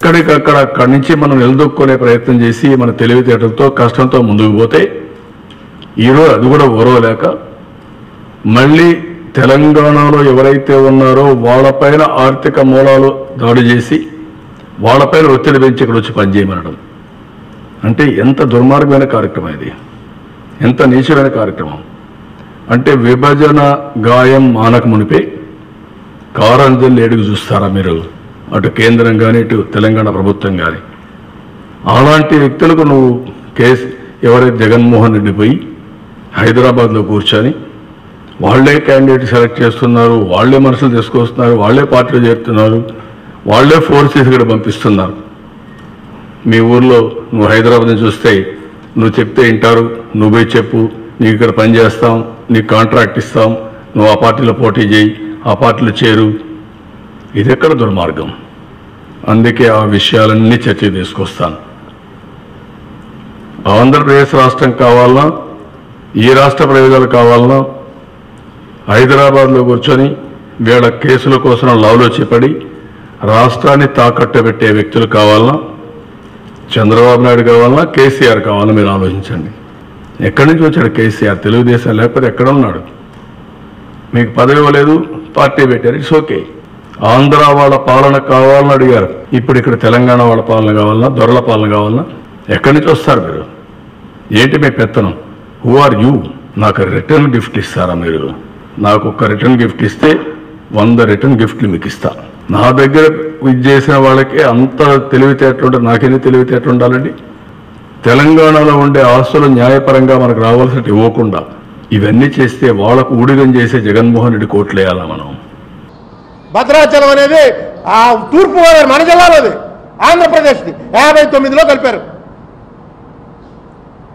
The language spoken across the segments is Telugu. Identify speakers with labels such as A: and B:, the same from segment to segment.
A: ఎక్కడికక్కడ అక్కడి నుంచి మనం నిలదొక్కునే ప్రయత్నం చేసి మన తెలివితేటలతో కష్టంతో ముందుకు పోతే ఈరోజు అది కూడా ఓరవలేక మళ్ళీ తెలంగాణలో ఎవరైతే ఉన్నారో వాళ్ళపైన ఆర్థిక మూలాలు దాడి చేసి వాళ్ళపైన ఒత్తిడి పెంచి ఇక్కడ వచ్చి పనిచేయమనడం. అంటే ఎంత దుర్మార్గమైన కార్యక్రమం ఇది. ఎంత నీచమైన కార్యక్రమం. అంటే విభజన గాయం మానక మునిపే. కారంజల్ ఏడుగు చూస్తారా మీరు? అటు కేంద్రం కానీ ఇటు తెలంగాణ ప్రభుత్వం కానీ అలాంటి వ్యక్తులకు నువ్వు కేసు ఎవరైతే జగన్మోహన్ రెడ్డి పోయి హైదరాబాద్లో కూర్చొని వాళ్ళే క్యాండిడేట్ సెలెక్ట్ చేస్తున్నారు వాళ్ళే మనుషులు తీసుకొస్తున్నారు వాళ్ళే పార్టీలు చేరుతున్నారు వాళ్ళే ఫోర్సెస్ ఇక్కడ పంపిస్తున్నారు. మీ ఊర్లో నువ్వు హైదరాబాద్ని చూస్తే నువ్వు చెప్తే వింటారు నువ్వే చెప్పు నీకు ఇక్కడ పని చేస్తాం నీకు కాంట్రాక్ట్ ఇస్తాం నువ్వు ఆ పార్టీలో పోటీ చేయి ఆ పార్టీలో చేరు ఇది ఎక్కడ దుర్మార్గం? అందుకే ఆ విషయాలన్నీ చర్చ తీసుకొస్తాను. ఆంధ్రప్రదేశ్ రాష్ట్రం కావాలన్నా ఈ రాష్ట్ర ప్రయోజనాలు కావాలన్నా హైదరాబాద్లో కూర్చొని వీళ్ళ కేసుల కోసం లవ్లో చేపడి రాష్ట్రాన్ని తాకట్టు పెట్టే వ్యక్తులు కావాలన్నా చంద్రబాబు నాయుడు కావాలన్నా కేసీఆర్ కావాలన్నా మీరు ఆలోచించండి. ఎక్కడి నుంచి వచ్చాడు కేసీఆర్? తెలుగుదేశం లేకపోతే ఎక్కడ ఉన్నాడు? మీకు పదవి ఇవ్వలేదు పార్టీ పెట్టారు ఇట్స్ ఓకే. ఆంధ్ర వాళ్ళ పాలన కావాలని అడిగారు. ఇప్పుడు ఇక్కడ తెలంగాణ వాళ్ళ పాలన కావాలన్నా దొరల పాలన కావాలన్నా ఎక్కడి నుంచి వస్తారు మీరు? ఏంటి మీ పెత్తనం? హూ ఆర్ యూ నాకు రిటర్న్ గిఫ్ట్ ఇస్తారా మీరు? నాకు ఒక రిటర్న్ గిఫ్ట్ ఇస్తే వంద రిటర్న్ గిఫ్ట్లు మీకు ఇస్తా. నా దగ్గర ఇది చేసిన వాళ్ళకి అంత తెలివితేటలుంటే నాకెన్ని తెలివితేటలు ఉండాలండి? తెలంగాణలో ఉండే ఆస్తులు న్యాయపరంగా మనకు రావాల్సినట్టు ఇవ్వకుండా ఇవన్నీ చేస్తే వాళ్ళకు ఊడిగం చేసే జగన్మోహన్ రెడ్డి కోట్లు వేయాలా మనం?
B: భద్రాచలం అనేది ఆ తూర్పుగోదావరి మన జిల్లాలోది ఆంధ్రప్రదేశ్ది. యాభై తొమ్మిదిలో కలిపారు.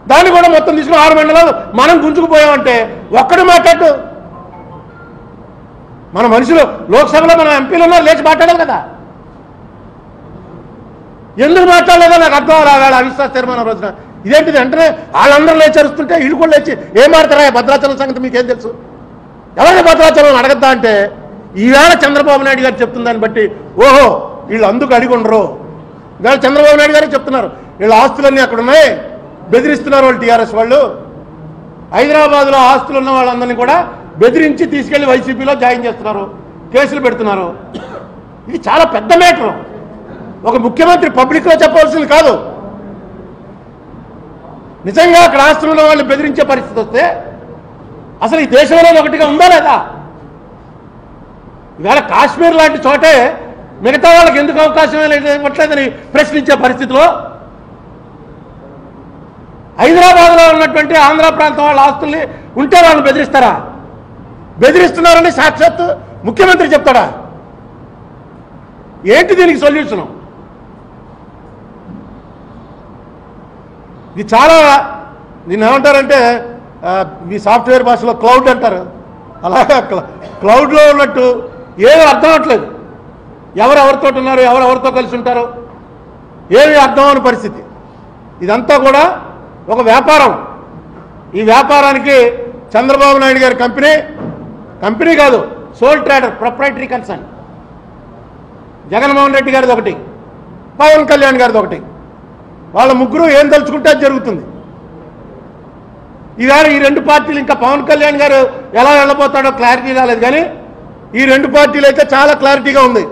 B: దాన్ని కూడా మొత్తం తీసుకుని ఆరు మండలాలు మనం గుంజుకుపోయామంటే ఒక్కడు మాట్లాడు. మన మనుషులు లోక్సభలో మన ఎంపీలు ఉన్నారు లేచి మాట్లాడాలి కదా. ఎందుకు మాట్లాడలేదో నాకు అర్థం అవ్వాలి అవిశ్వాస తీర్మానం రోజున. ఇదేంటిది? వెంటనే వాళ్ళందరూ లేచి అరుస్తుంటే వీళ్ళు కూడా లేచి ఏం మాడతారా భద్రాచలం సంగతి మీకేం తెలుసు? ఎవరైనా భద్రాచలం అడగద్దా? అంటే ఈవేళ చంద్రబాబు నాయుడు గారు చెప్తున్న దాన్ని బట్టి ఓహో వీళ్ళు అందుకు అడిగి ఉండరు. ఇవాళ చంద్రబాబు నాయుడు గారే చెప్తున్నారు. వీళ్ళ ఆస్తులన్నీ అక్కడ ఉన్నాయి. బెదిరిస్తున్నారు వాళ్ళు టీఆర్ఎస్ వాళ్ళు. హైదరాబాద్లో ఆస్తులు ఉన్న వాళ్ళందరినీ కూడా బెదిరించి తీసుకెళ్ళి వైసీపీలో జాయిన్ చేస్తున్నారు. కేసులు పెడుతున్నారు. ఇది చాలా పెద్ద మేటర్ ఒక ముఖ్యమంత్రి పబ్లిక్లో చెప్పవలసింది కాదు. నిజంగా అక్కడ ఆస్తులు ఉన్న వాళ్ళు బెదిరించే పరిస్థితి వస్తే అసలు ఈ దేశంలో ఒకటిగా ఉందా లేదా? ఇవాళ కాశ్మీర్ లాంటి చోటే మిగతా వాళ్ళకి ఎందుకు అవకాశం లేదు- ఇవ్వట్లేదని ప్రశ్నించే పరిస్థితిలో హైదరాబాద్లో ఉన్నటువంటి ఆంధ్ర ప్రాంతం వాళ్ళ ఆస్తుల్ని ఉంటే వాళ్ళని బెదిరిస్తారా? బెదిరిస్తున్నారని సాక్షాత్ ముఖ్యమంత్రి చెప్తాడా? ఏంటి దీనికి సొల్యూషన్? ఇది చాలా దీన్ని ఏమంటారంటే మీ సాఫ్ట్వేర్ భాషలో క్లౌడ్ అంటారు. అలాగా క్లౌడ్లో ఉన్నట్టు ఏమీ అర్థం అవట్లేదు ఎవరు ఎవరితో ఉన్నారు ఎవరు ఎవరితో కలిసి ఉంటారు ఏమీ అర్థం అవని పరిస్థితి. ఇదంతా కూడా ఒక వ్యాపారం. ఈ వ్యాపారానికి చంద్రబాబు నాయుడు గారి కంపెనీ కంపెనీ కాదు sole trader proprietary concern. Jaganmohan Reddy గారిది ఒకటి పవన్ కళ్యాణ్ గారిది ఒకటి. వాళ్ళ ముగ్గురు ఏం తలుచుకుంటే అది జరుగుతుంది. ఈవేళ ఈ రెండు పార్టీలు ఇంకా పవన్ కళ్యాణ్ గారు ఎలా వెళ్ళబోతాడో క్లారిటీ రాలేదు కానీ ఈ రెండు పార్టీలు అయితే చాలా క్లారిటీగా ఉంది.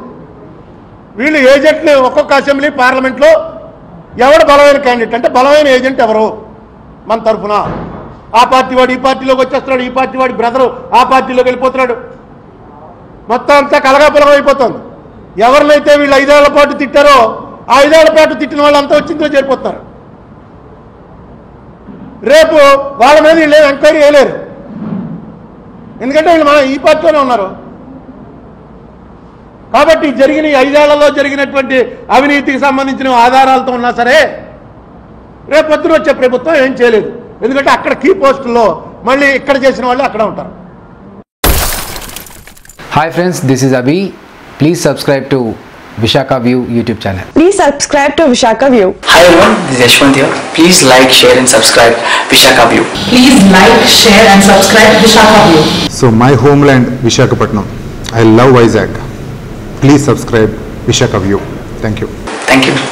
B: వీళ్ళు ఏజెంట్ని ఒక్కొక్క అసెంబ్లీ పార్లమెంట్లో ఎవడు బలమైన క్యాండిడేట్ అంటే బలమైన ఏజెంట్ ఎవరు? మన తరఫున. ఆ పార్టీ వాడు ఈ పార్టీలోకి వచ్చేస్తున్నాడు ఈ పార్టీ వాడి బ్రదరు ఆ పార్టీలోకి వెళ్ళిపోతున్నాడు. మొత్తం అంతా కలగాపులగం అయిపోతుంది. ఎవరినైతే వీళ్ళు ఐదేళ్ళ పాటు తిట్టారో ఆ ఐదేళ్ళ పాటు తిట్టిన వాళ్ళంతా వచ్చిందో చేరిపోతారు. రేపు వాళ్ళ మీద వీళ్ళు ఏం ఎంక్వైరీ చేయలేరు. ఎందుకంటే వీళ్ళు మన ఈ పార్టీలోనే ఉన్నారు. కాబట్టి జరిగిన ఐదేళ్ళలో జరిగినటువంటి అవినీతికి సంబంధించిన ఆధారాలతో ఉన్నా సరే రేపు పొద్దున వచ్చే ప్రభుత్వం ఏం చేయలేదు. ఎందుకంటే అక్కడ కీ లో మళ్ళీ ఇక్కడ చేసిన వాళ్ళు అక్కడ ఉంటారు.
C: Hi friends this is Abhi please subscribe to Visakha view YouTube channel
D: please subscribe to Visakha view
E: hi everyone this Yashwanth here please like share and subscribe Visakha view please
F: like share and subscribe Visakha view so
G: my homeland Visakhapatnam I love Vizag Please subscribe Vishaka View. Thank you.
E: Thank you.